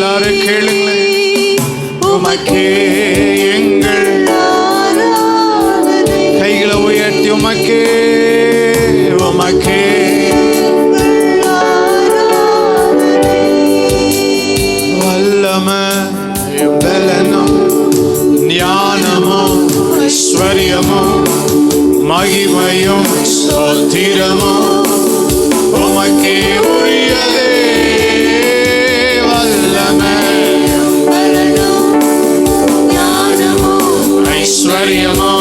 எல்லாரும் கேளுங்க உமக்கே எங்கள் கைகளை உயர்த்தி உமக்கே உமக்கே. வல்லமையும் பலனும் ஞானமும் ஐஸ்வர்யமும் மகிமையும் சோத்திரமும் உமக்கே. carry along.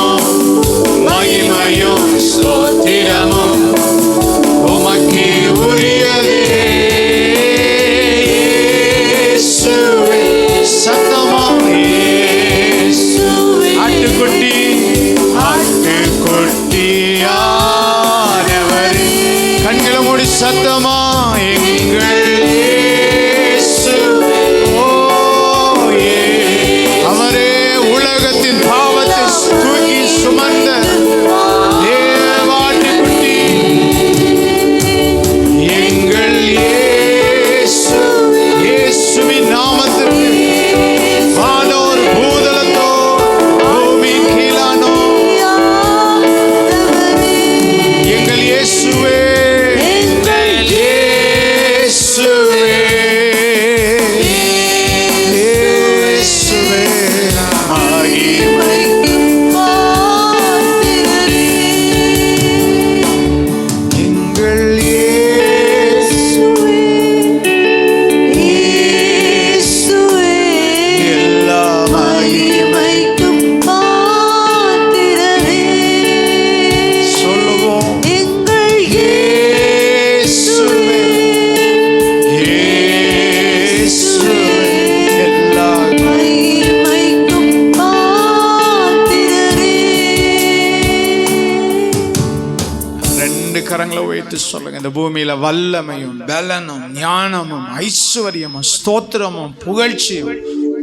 ரெண்டு கரங்களை உயர்த்தி சொல்லுங்க. இந்த பூமியில வல்லமையும் பலனும் ஞானமும் ஐஸ்வர்யமும் ஸ்தோத்திரமும் புகழ்ச்சியும்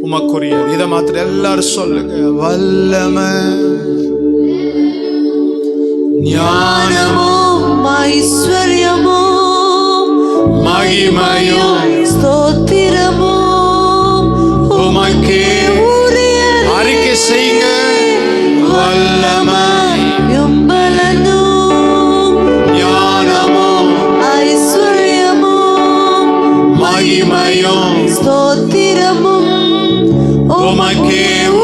உமக்குரியது. இதை மாத்திரம் எல்லாரும் சொல்லுங்க. வல்லமை ஞானமும் ஐஸ்வர்யமோ மகிமையும் ஸ்தோத்திரமோ உமக்கே. அறிக்கை செய்யுங்க. வல்லமை. மகிமையும். ஸ்தோத்திரமும். உமக்கே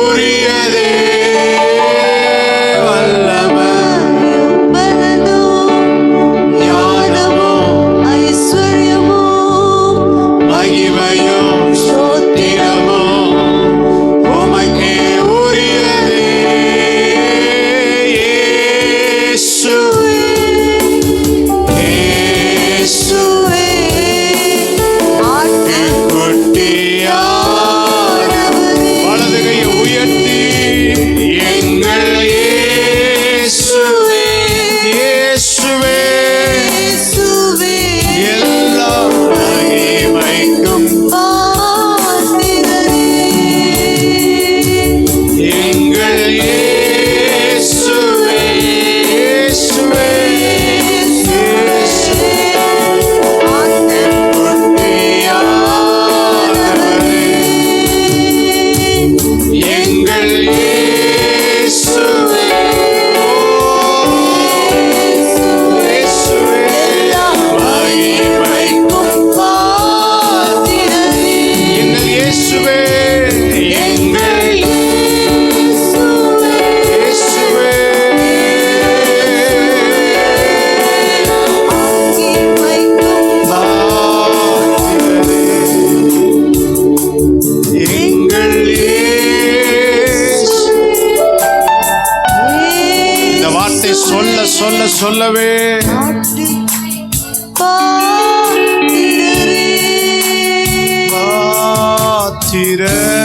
இயேசுவே. எங்கள் சொல்ல சொல்லவே. tirar.